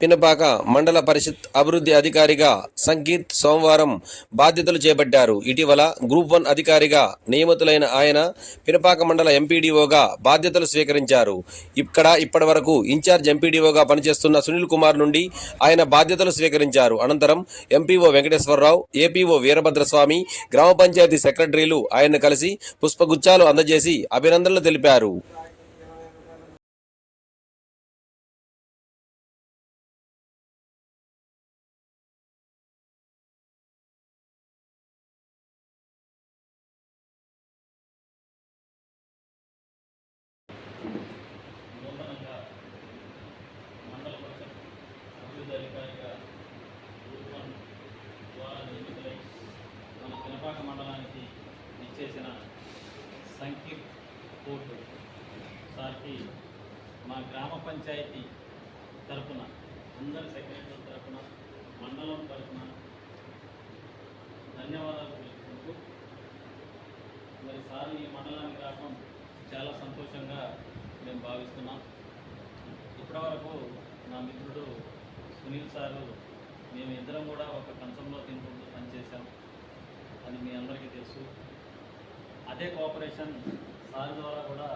పినపాక మండల పరిషత్ అభివృద్ధి అధికారిగా సంగీత్ సోమవారం బాధ్యతలు చేపట్టారు. ఇటీవల గ్రూప్ వన్ అధికారిగా నియమితులైన ఆయన పినపాక మండల ఎంపీడీఓగా బాధ్యతలు స్వీకరించారు. ఇక్కడ ఇప్పటి వరకు ఇన్ఛార్జ్ ఎంపీడీఓగా పనిచేస్తున్న సునీల్ కుమార్ నుండి ఆయన బాధ్యతలు స్వీకరించారు. అనంతరం ఎంపీఓ వెంకటేశ్వరరావు ఏపీఓ వీరభద్రస్వామి గ్రామ పంచాయతీ సెక్రటరీలు ఆయన కలిసి పుష్పగుచ్చాలు అందజేసి అభినందనలు తెలిపారు. నూతనంగా మండల పరిషత్ అభివృద్ధి అధికారిగా ద్వారా నియమితులై మన పినపాక మండలానికి ఇచ్చేసిన సంకీర్ కోర్టు సార్కి మా గ్రామ పంచాయతీ తరపున అందరి సెక్రటరీల తరపున మండలం తరపున ధన్యవాదాలు తెలుసుకుంటూ మరి సార్ ఈ మండలానికి రావడం చాలా సంతోషంగా మేము భావిస్తున్నాం. ఇప్పటివరకు నా మిత్రుడు సునీల్ సారు మేము ఇద్దరం కూడా ఒక కంచంలో తినుకుంటూ పనిచేశాం. అది మీ అందరికీ తెలుసు. అదే కోఆపరేషన్ సార్ ద్వారా కూడా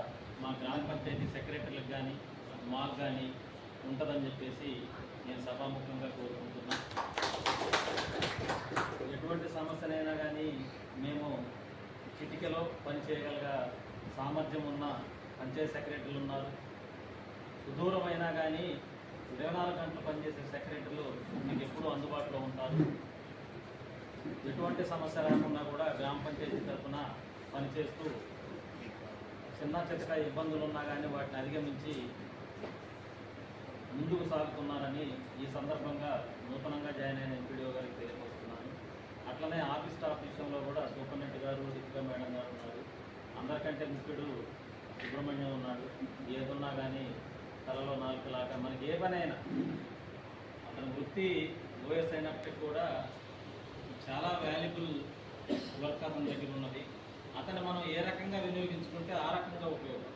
మా గ్రామ పంచాయతీ సెక్రటరీలకు కానీ మాకు కానీ ఉంటుందని చెప్పేసి నేను సభాముఖంగా కోరుకుంటున్నా. ఎటువంటి సమస్యనైనా కానీ మేము చిటికలో పని చేయగలగా సామర్థ్యం ఉన్న పంచాయతీ సెక్రటరీలు ఉన్నారు. సుదూరమైనా కానీ ఇరవై నాలుగు గంటలు పనిచేసే సెక్రటరీలు మీకు ఎప్పుడూ అందుబాటులో ఉంటారు. ఎటువంటి సమస్య రాకుండా కూడా గ్రామ పంచాయతీ తరఫున పనిచేస్తూ చిన్న చిన్న ఇబ్బందులు ఉన్నా కానీ వాటిని అధిగమించి ముందుకు సాగుతున్నారని ఈ సందర్భంగా నూతనంగా జాయిన్ అయిన ఎంపీడీఓ గారికి తెలియపరుస్తున్నాను. అట్లనే ఆఫీస్ స్టాఫ్ విషయంలో కూడా సూపరింటెండెంట్ గారు దీపికా మేడం గారు ఉన్నారు. అందరికంటే ముఖ్యుడు సుబ్రహ్మణ్యం ఉన్నాడు. ఏదున్నా కానీ తలలో నాలుకలాగా మనకి ఏ పని అయినా అతని వృత్తి ఓఎస్ అయినప్పటికీ కూడా చాలా వాల్యుబుల్ వర్క్ అతని దగ్గర ఉన్నది. అతను మనం ఏ రకంగా వినియోగించుకుంటే ఆ రకంగా ఉపయోగం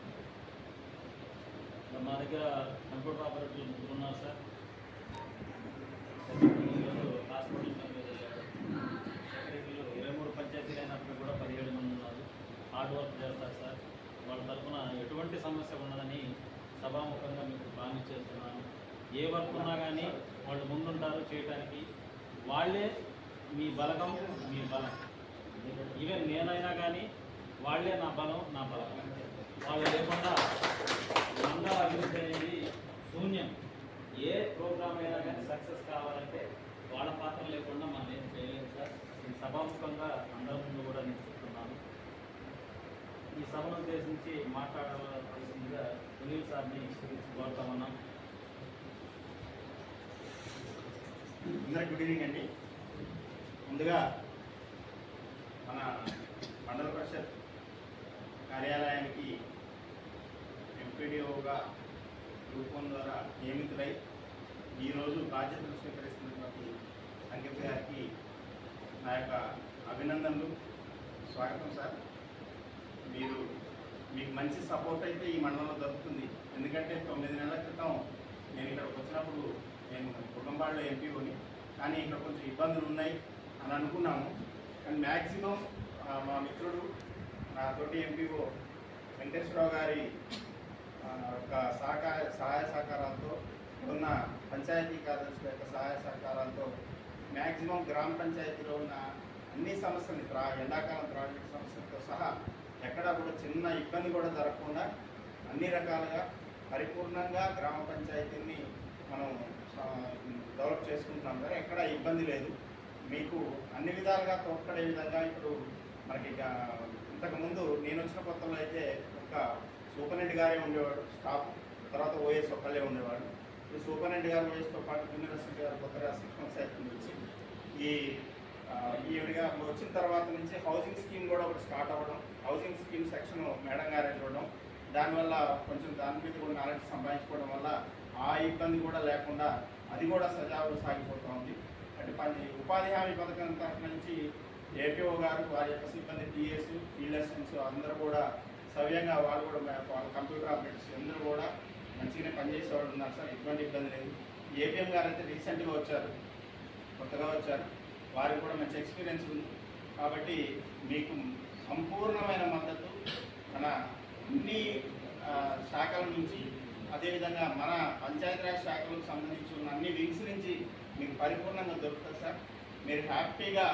మా దగ్గర కంప్యూటర్ ఆపరేటర్లు ముగ్గురు ఉన్నారు సార్ ఈరోజు హాస్పిటల్ పని మీద వెళ్ళాడు సెక్రటరీలు ఇరవై మూడు పంచాయతీలు అయినప్పుడు కూడా పదిహేడు మంది ఉన్నారు హార్డ్ వర్క్ చేస్తారు సార్ వాళ్ళ తరఫున ఎటువంటి సమస్య ఉండదని సభాముఖంగా మీకు ప్రామిస్ చేస్తున్నాను. ఏ వర్క్ ఉన్నా కానీ వాళ్ళు ముందుంటారు చేయడానికి వాళ్ళే మీ బలగం మీ బలం. ఈవెన్ నేనైనా కానీ వాళ్ళే నా బలం నా బలం. వాళ్ళు లేకుండా మండల అభివృద్ధి అనేది శూన్యం. ఏ ప్రోగ్రామ్ అయినా కానీ సక్సెస్ కావాలంటే వాళ్ళ పాత్ర లేకుండా మనం ఏం చేయలేము సార్ నేను సభాముఖంగా అందరి ముందు కూడా నేను చెప్తున్నాను ఈ సభను ఉద్దేశించి మాట్లాడవలసిందిగా సునీల్ సార్ని కోరుతామన్నాం అందరికి గుడ్ ఈవినింగ్ అండి. ముందుగా మన మండల పరిషత్ కార్యాలయానికి ఎంపీడీఓగా రూపం ద్వారా నియమితులై ఈరోజు బాధ్యతలు స్వీకరిస్తున్నటువంటి సంగీత గారికి నా యొక్క అభినందనలు. స్వాగతం సార్. మీరు మీకు మంచి సపోర్ట్ అయితే ఈ మండలంలో దొరుకుతుంది ఎందుకంటే తొమ్మిది నెలల క్రితం నేను ఇక్కడికి వచ్చినప్పుడు నేను కుటుంబాల్లో ఎంపీఓని కానీ ఇక్కడ కొంచెం ఇబ్బందులు ఉన్నాయి అని అనుకున్నాము. కానీ మ్యాక్సిమం మా మిత్రుడు నా తోటి ఎంపీఓ వెంకటేశ్వరరావు గారి యొక్క సహకార సహాయ సహకారాలతో ఉన్న పంచాయతీ కార్యదర్శుల యొక్క సహాయ సహకారాలతో మ్యాక్సిమం గ్రామ పంచాయతీలో ఉన్న అన్ని సమస్యలు త్రా ఎండాకాలం ప్రాజెక్ట్ సమస్యలతో సహా చిన్న ఇబ్బంది కూడా జరగకుండా అన్ని రకాలుగా పరిపూర్ణంగా గ్రామ పంచాయతీని మనం డెవలప్ చేసుకుంటున్నాం కదా ఎక్కడ ఇబ్బంది లేదు. మీకు అన్ని విధాలుగా తోడ్పడే విధంగా ఇప్పుడు మనకి ఇంతకుముందు నేను వచ్చిన కొత్తలో అయితే ఒక సూపరింటెండెంట్ గారే ఉండేవాడు స్టాఫ్ తర్వాత ఓఎస్ ఒక్కళ్ళే ఉండేవాడు ఈ సూపరింటెండెంట్ గారు ఓఎస్తో పాటు జూనియర్ అసిస్టెంట్ గారు కొత్తగా సిక్స్ మంత్స్ అయితే వచ్చి ఈ వచ్చిన తర్వాత నుంచి హౌసింగ్ స్కీమ్ కూడా ఒకటి స్టార్ట్ అవ్వడం హౌసింగ్ స్కీమ్ సెక్షన్ మేడం గారే చూడడం దానివల్ల కొంచెం దాని మీద కూడా నాలెడ్జ్ సంపాదించుకోవడం వల్ల ఆ ఇబ్బంది కూడా లేకుండా అది కూడా సజావుగా సాగిపోతూ ఉంది. అంటే పని ఉపాధి హామీ పథకం తరఫు నుంచి ఏపీఓ గారు వారి యొక్క సిబ్బంది టీఎస్ టీలర్సన్స్ అందరూ కూడా సవ్యంగా వాళ్ళు కూడా వాళ్ళ కంప్యూటర్ ఆపరేటర్స్ అందరూ కూడా మంచిగానే పనిచేసే వాళ్ళు ఉన్నారు సార్ ఎటువంటి ఇబ్బంది లేదు. ఏపీఎం గారు అయితే రీసెంట్గా వచ్చారు కొత్తగా వచ్చారు. వారికి కూడా మంచి ఎక్స్పీరియన్స్ ఉంది. కాబట్టి మీకు సంపూర్ణమైన మద్దతు. మన అన్ని శాఖల నుంచి అదేవిధంగా మన పంచాయతీరాజ్ శాఖలకు సంబంధించి ఉన్న అన్ని వింగ్స్ నుంచి మీకు పరిపూర్ణంగా దొరుకుతుంది సార్. మీరు హ్యాపీగా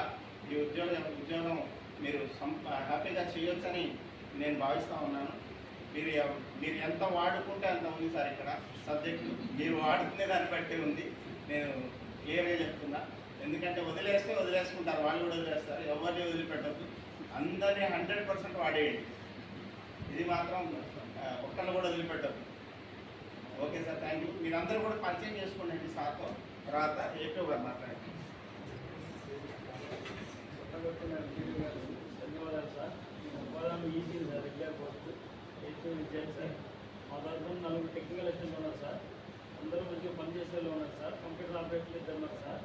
ఈ ఉద్యోగ ఉద్యోగం మీరు సం హ్యాపీగా చేయొచ్చని నేను భావిస్తూ ఉన్నాను. మీరు మీరు ఎంత వాడుకుంటే అంత ఉంది సార్ ఇక్కడ సబ్జెక్టు. మీరు వాడుకునే దాన్ని బట్టి ఉంది. నేను క్లియర్గా చెప్తున్నా. ఎందుకంటే వదిలేస్తే వదిలేసుకుంటారు వాళ్ళు కూడా వదిలేస్తారు ఎవరిని వదిలిపెట్టద్దు. అందరినీ హండ్రెడ్ పర్సెంట్ వాడేయండి. ఇది మాత్రం ఒక్కళ్ళు కూడా వదిలిపెట్టద్దు. ఓకే సార్ థ్యాంక్ యూ మీరందరూ కూడా పరిచయం చేసుకోండి సార్తో. తర్వాత ఏపీ గారు మాట్లాడండి. ధన్యవాదాలు సార్ ఉపాధానం ఈజీ సార్ రెగ్యులర్ కోర్సు ఎయిత్ విద్యార్థి సార్ మా తరఫున నలుగురు టెక్నికల్ అసిస్టెంట్ ఉన్నారు సార్ అందరూ మంచిగా పనిచేసే వాళ్ళు ఉన్నారు సార్. కంప్యూటర్ ఆపరేటర్లు ఇద్దరు ఉన్నారు సార్.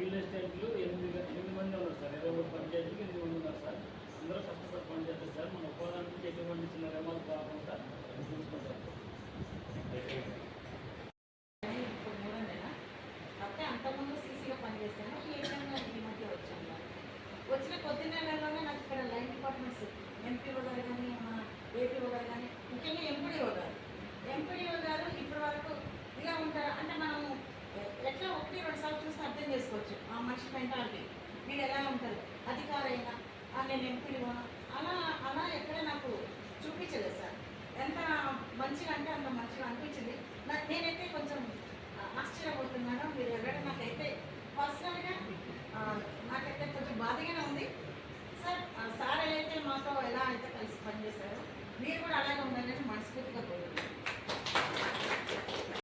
ఫీల్డ్ అసిస్టెంట్లు ఎనిమిది ఎనిమిది మంది ఉన్నారు సార్. ఇరవై మూడు పంచాయతీలు ఎనిమిది మంది ఉన్నారు సార్. అందరూ కష్టపడి పనిచేస్తారు సార్. మన ఉపాధి ఎటువంటి చిన్న రెమాలు కాకుండా చూసుకుంటాం. అంతకుముందు సీసీగా పనిచేశాను ఈ ఈ మధ్య వచ్చాను వచ్చిన కొద్ది నెలలోనే నాకు ఇక్కడ లైన్ డిపార్ట్మెంట్స్ ఎంపీఓ గారు కానీ మన ఏపీఓ గారు కానీ ముఖ్యంగా ఎంపీడీఓ గారు ఎంపీడీఓ గారు ఇప్పటి వరకు ఇలా ఉంటారు. అంటే మనము ఎట్లా ఒకటి రెండు సార్లు చూసి అర్థం చేసుకోవచ్చు. ఆ మనిషి మెంటాలిటీ మీరు ఎలా ఉంటారు అధికారైనా నేను ఎంపీడీఓ అలా అలా ఎక్కడ నాకు చూపించలేదు సార్. ఎంత మంచిగా అంటే అంత మంచిగా అనిపించింది. నాకు నేనైతే కొంచెం ఆశ్చర్యపోతున్నాను.